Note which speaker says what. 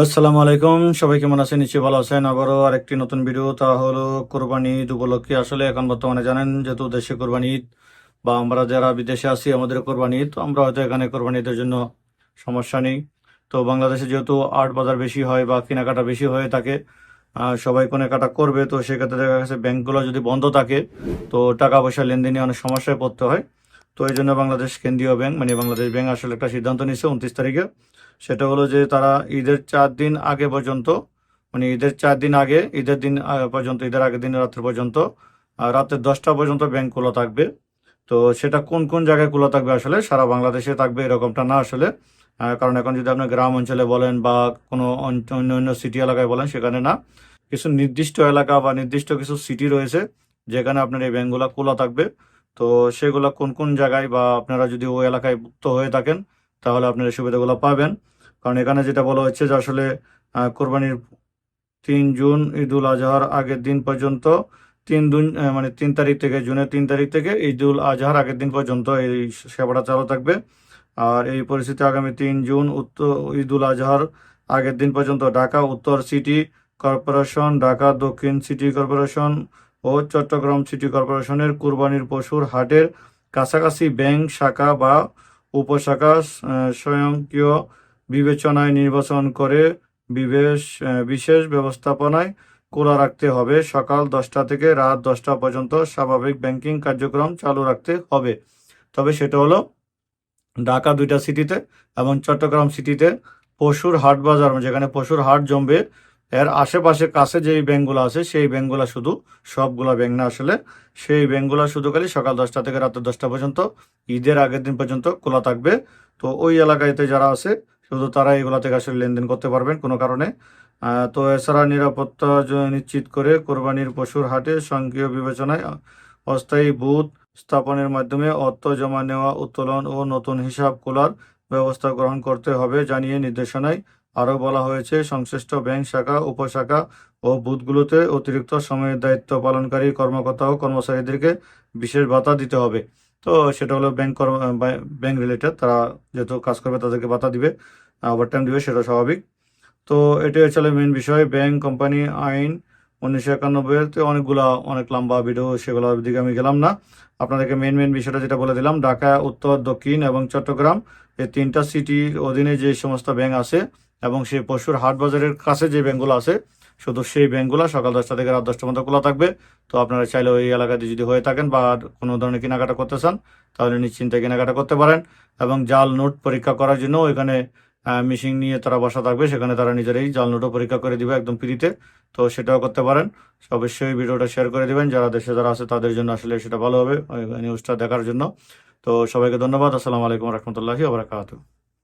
Speaker 1: আসসালামু আলাইকুম। সবাই কেমন আছেন? নিশ্চয়ই ভালো আছেন। আবারও আরেকটি নতুন ভিডিও। তা হলো কোরবানি ঈদ উপলক্ষে। আসলে এখন বর্তমানে জানেন, যেহেতু দেশে কোরবানি ঈদ বা আমরা যারা বিদেশে আছি, আমাদের কোরবানি ঈদ, তো আমরা হয়তো এখানে কোরবানি ঈদের জন্য সমস্যা নেই। তো বাংলাদেশে যেহেতু আট বাজার বেশি হয় বা কেনাকাটা বেশি হয়ে থাকে সবাই কেনাকাটা করবে। তো সেক্ষেত্রে দেখা গেছে, ব্যাংকগুলো যদি বন্ধ থাকে, তো টাকা পয়সা লেনদেনে অনেক সমস্যায় পড়তে হয়। তো এই জন্য বাংলাদেশ কেন্দ্রীয় ব্যাংক মানে বাংলাদেশ ব্যাংক আসলে একটা সিদ্ধান্ত নিচ্ছে উনত্রিশ তারিখে। সেটা হলো যে তারা ঈদের চার দিন আগে পর্যন্ত মানে ঈদের চার দিন আগে, ঈদের দিন পর্যন্ত, ঈদের আগের দিন রাত্রে পর্যন্ত রাতের দশটা পর্যন্ত ব্যাংক খোলা থাকবে। তো সেটা কোন কোন জায়গায় খোলা থাকবে আসলে সারা বাংলাদেশে থাকবে এরকমটা না আসলে। কারণ এখন যদি আপনি গ্রাম অঞ্চলে বলেন বা কোনো অন- অন্য অন্য সিটি এলাকায় বলেন, সেখানে না। কিছু নির্দিষ্ট এলাকা বা নির্দিষ্ট কিছু সিটি রয়েছে, যেখানে আপনার এই ব্যাংকগুলো খোলা থাকবে। তো সেগুলো কোন কোন জায়গায় বা আপনারা যদি ওই এলাকায় ভুক্ত হয়ে থাকেন, তাহলে আপনারা এই সুবিধাগুলো পাবেন। কারণ এখানে যেটা বলা হচ্ছে যে আসলে কোরবানির তিন জুন ঈদ উল আজহার আগের দিন পর্যন্ত, তিন দিন মানে তিন তারিখ থেকে জুনের তিন তারিখ থেকে ঈদ উল আজহার আগের দিন পর্যন্ত এই সেবাটা চালু থাকবে। আর এই পরিস্থিতি আগামী তিন জুন উত্তর ঈদ উল আজহার আগের দিন পর্যন্ত ঢাকা, উত্তর সিটি কর্পোরেশন, ঢাকা দক্ষিণ সিটি কর্পোরেশন ও চট্টগ্রাম সিটি কর্পোরেশনের কুরবানির পশুর হাটের কাছাকাছি ব্যাংক, শাখা বা উপশাখা স্বয়ংক্রিয় বিবেচনায় নির্বাচন করে বিবেশ বিশেষ ব্যবস্থাপনায় খোলা রাখতে হবে। সকাল দশটা থেকে রাত দশটা পর্যন্ত স্বাভাবিক ব্যাংকিং কার্যক্রম চালু রাখতে হবে। তবে সেটা হলো ঢাকা দুইটা সিটিতে এবং চট্টগ্রাম সিটিতে পশুর হাট বাজার, যেখানে পশুর হাট জমবে এর আশেপাশে কাছে যেই ব্যাংকগুলো আছে, সেই ব্যাংকগুলো শুধু, সবগুলো ব্যাংক না আসলে, সেই ব্যাংকগুলো শুধু খালি সকাল দশটা থেকে রাত দশটা পর্যন্ত, ঈদের আগের দিন পর্যন্ত খোলা থাকবে। তো ওই এলাকাতে যারা আছে, শুধু তারা এগুলা থেকে আসলে লেনদেন করতে পারবেন কোনো কারণে। তো এছাড়া নিরাপত্তা নিশ্চিত করে কোরবানির পশুর হাটে সক্রিয় বিবেচনায় অস্থায়ী বুথ স্থাপনের মাধ্যমে অর্থ জমা নেওয়া, উত্তোলন ও নতুন হিসাব খোলার ব্যবস্থা গ্রহণ করতে হবে জানিয়ে নির্দেশনায় আরও বলা হয়েছে, সংশ্লিষ্ট ব্যাংক শাখা, উপশাখা ও বুথগুলোতে অতিরিক্ত সময়ের দায়িত্ব পালনকারী কর্মকর্তা ও কর্মচারীদেরকে বিশেষ ভাতা দিতে হবে। তো সেটা হলো ব্যাংক কর্ম ব্যাংক রিলেটেড, তারা যেহেতু কাজ করবে তাদেরকে ভাতা দিবে ওভারটাইম দিবে, সেটা স্বাভাবিক। তো এটাই হচ্ছে মেন বিষয়, ব্যাংক, কোম্পানি, আইন উনিশশো একানব্বইতে অনেকগুলা, অনেক লম্বা ভিডিও সেগুলোর দিকে আমি গেলাম না। আপনাদেরকে মেন মেন বিষয়টা যেটা বলে দিলাম, ঢাকা, উত্তর, দক্ষিণ এবং চট্টগ্রাম, এই তিনটা সিটির অধীনে যে সমস্ত ব্যাংক আছে এবং সেই পশুর হাট বাজারের কাছে যে ব্যাংকগুলো আছে, শুধু সেই ব্যাংকগুলো সকাল দশটা থেকে রাত দশটার মধ্যে খোলা থাকবে। তো আপনারা চাইলে ওই এলাকাতে যদি হয়ে থাকেন বা কোনো ধরনের কেনাকাটা করতে চান, তাহলে নিশ্চিন্তে কেনাকাটা করতে পারেন এবং জাল নোট পরীক্ষা করার জন্য ওইখানে মেশিন নিয়ে তারা বসা থাকবে, সেখানে তারা নিজেরাই জাল নোটও পরীক্ষা করে দিবে একদম ফ্রিতে। তো সেটাও করতে পারেন। অবশ্যই ভিডিওটা শেয়ার করে দেবেন। যারা দেশে যারা আছে, তাদের জন্য আসলে সেটা ভালো হবে নিউজটা দেখার জন্য। তো সবাইকে ধন্যবাদ। আসসালামু আলাইকুম রহমতুল্লাহি ওবরাকাতুহ